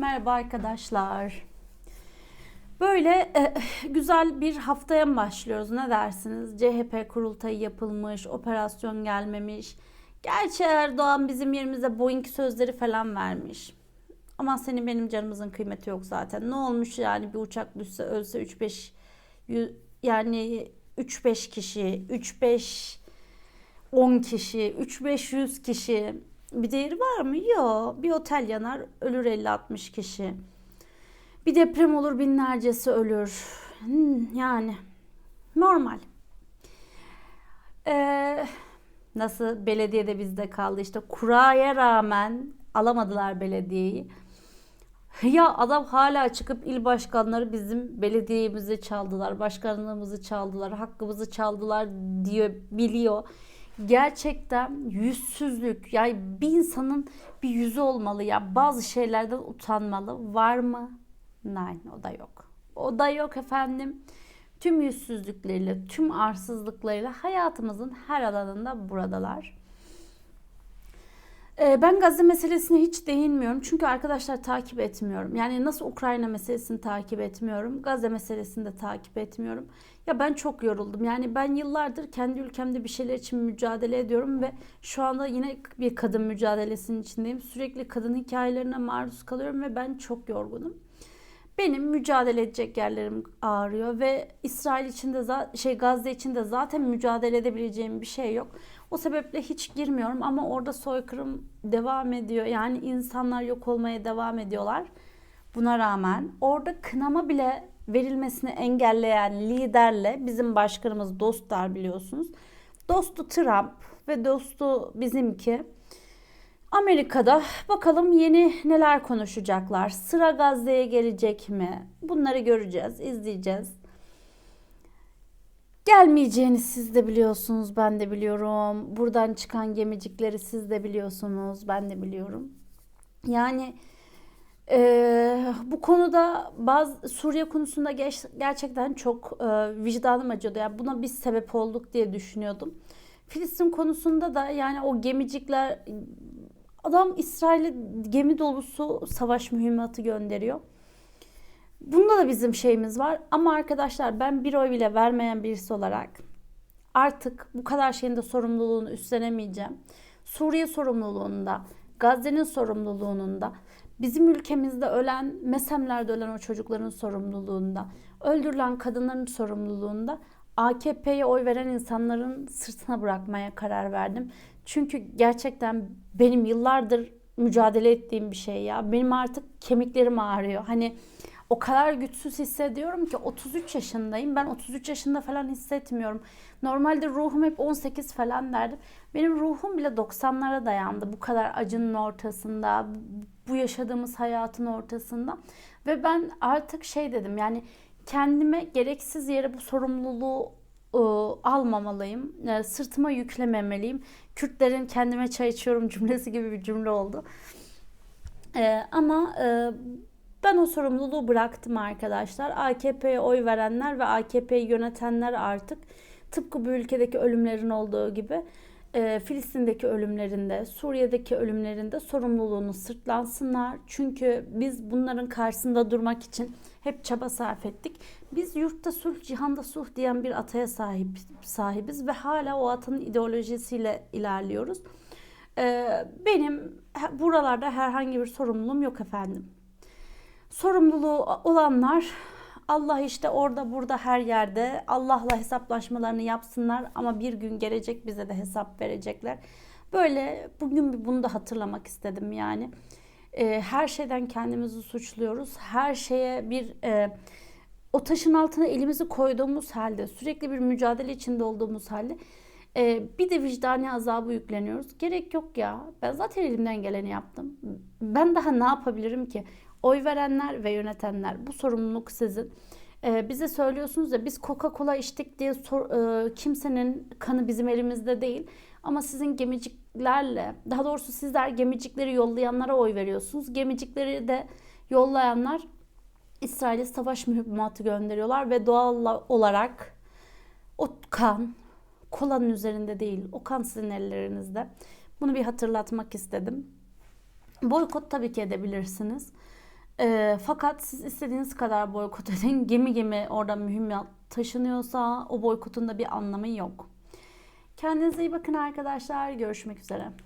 Merhaba arkadaşlar. Böyle e, güzel bir haftaya mı başlıyoruz? Ne dersiniz? CHP kurultayı yapılmış, operasyon gelmemiş. Gerçi Erdoğan bizim yerimize Boeing sözleri falan vermiş. Ama senin benim canımızın kıymeti yok zaten. Ne olmuş yani bir uçak düşse ölse 3-5 yü- yani 3-5 kişi, 3-5 10 kişi, 3-500 kişi bir değeri var mı? Yok. Bir otel yanar ölür 50-60 kişi. Bir deprem olur binlercesi ölür. Hmm, yani normal. Ee, nasıl belediyede bizde kaldı işte kuraya rağmen alamadılar belediyeyi. Ya adam hala çıkıp il başkanları bizim belediyemizi çaldılar, başkanlığımızı çaldılar, hakkımızı çaldılar diyor, biliyor. Gerçekten yüzsüzlük. Yani bir insanın bir yüzü olmalı ya. Bazı şeylerden utanmalı. Var mı? Nein, o da yok. O da yok efendim. Tüm yüzsüzlükleriyle, tüm arsızlıklarıyla hayatımızın her alanında buradalar. Ee, Ben Gazze meselesine hiç değinmiyorum. Çünkü arkadaşlar takip etmiyorum. Yani nasıl Ukrayna meselesini takip etmiyorum. Gazze meselesini de takip etmiyorum. Ya ben çok yoruldum. Yani ben yıllardır kendi ülkemde bir şeyler için mücadele ediyorum ve şu anda yine bir kadın mücadelesinin içindeyim. Sürekli kadın hikayelerine maruz kalıyorum ve ben çok yorgunum. Benim mücadele edecek yerlerim ağrıyor ve İsrail için de za- şey Gazze için de zaten mücadele edebileceğim bir şey yok. O sebeple hiç girmiyorum ama orada soykırım devam ediyor. Yani insanlar yok olmaya devam ediyorlar. Buna rağmen orada kınama bile verilmesini engelleyen liderle bizim başkanımız dostlar biliyorsunuz. Dostu Trump ve dostu bizimki. Amerika'da bakalım yeni neler konuşacaklar. Sıra Gazze'ye gelecek mi? Bunları göreceğiz, izleyeceğiz. Gelmeyeceğini siz de biliyorsunuz, ben de biliyorum. Buradan çıkan gemicikleri siz de biliyorsunuz, ben de biliyorum. Yani eee, bu konuda bazı Suriye konusunda geç- gerçekten çok eee, vicdanım acıyordu. Yani buna biz sebep olduk diye düşünüyordum. Filistin konusunda da yani o gemicikler adam İsrail'e gemi dolusu savaş mühimmatı gönderiyor. Bunda da bizim şeyimiz var. Ama arkadaşlar ben bir oy bile vermeyen birisi olarak artık bu kadar şeyin de sorumluluğunu üstlenemeyeceğim. Suriye sorumluluğunda, Gazze'nin sorumluluğunda, bizim ülkemizde ölen, Mesemler'de ölen o çocukların sorumluluğunda, öldürülen kadınların sorumluluğunda AKP'ye oy veren insanların sırtına bırakmaya karar verdim. Çünkü gerçekten benim yıllardır mücadele ettiğim bir şey ya. Benim artık kemiklerim ağrıyor. Hani o kadar güçsüz hissediyorum ki 33 yaşındayım. Ben 33 yaşında falan hissetmiyorum. Normalde ruhum hep 18 falan derdim. Benim ruhum bile 90'lara dayandı. Bu kadar acının ortasında, bu yaşadığımız hayatın ortasında. Ve ben artık şey dedim yani kendime gereksiz yere bu sorumluluğu e, almamalıyım. E, sırtıma yüklememeliyim. Kürtlerin kendime çay içiyorum cümlesi gibi bir cümle oldu. E, ama e, ben o sorumluluğu bıraktım arkadaşlar. AKP'ye oy verenler ve AKP'yi yönetenler artık tıpkı bu ülkedeki ölümlerin olduğu gibi e, Filistin'deki ölümlerinde, Suriye'deki ölümlerinde sorumluluğunu sırtlansınlar. Çünkü biz bunların karşısında durmak için hep çaba sarf ettik. Biz yurtta sulh, cihanda sulh diyen bir ataya sahip sahibiz ve hala o atanın ideolojisiyle ilerliyoruz. E, benim buralarda herhangi bir sorumluluğum yok efendim sorumluluğu olanlar Allah işte orada burada her yerde Allah'la hesaplaşmalarını yapsınlar ama bir gün gelecek bize de hesap verecekler. Böyle bugün bunu da hatırlamak istedim yani. Ee, her şeyden kendimizi suçluyoruz. Her şeye bir e, o taşın altına elimizi koyduğumuz halde sürekli bir mücadele içinde olduğumuz halde e, bir de vicdani azabı yükleniyoruz. Gerek yok ya. Ben zaten elimden geleni yaptım. Ben daha ne yapabilirim ki? Oy verenler ve yönetenler bu sorumluluk sizin. Ee, bize söylüyorsunuz ya biz Coca-Cola içtik diye sor, e, kimsenin kanı bizim elimizde değil. Ama sizin gemiciklerle, daha doğrusu sizler gemicikleri yollayanlara oy veriyorsunuz. Gemicikleri de yollayanlar İsrail'e savaş mühimmatı gönderiyorlar ve doğal olarak o kan kolanın üzerinde değil, o kan sizin ellerinizde. Bunu bir hatırlatmak istedim. Boykot tabii ki edebilirsiniz. Ee, fakat siz istediğiniz kadar boykot edin. Gemi gemi orada mühimmat taşınıyorsa o boykotun da bir anlamı yok. Kendinize iyi bakın arkadaşlar. Görüşmek üzere.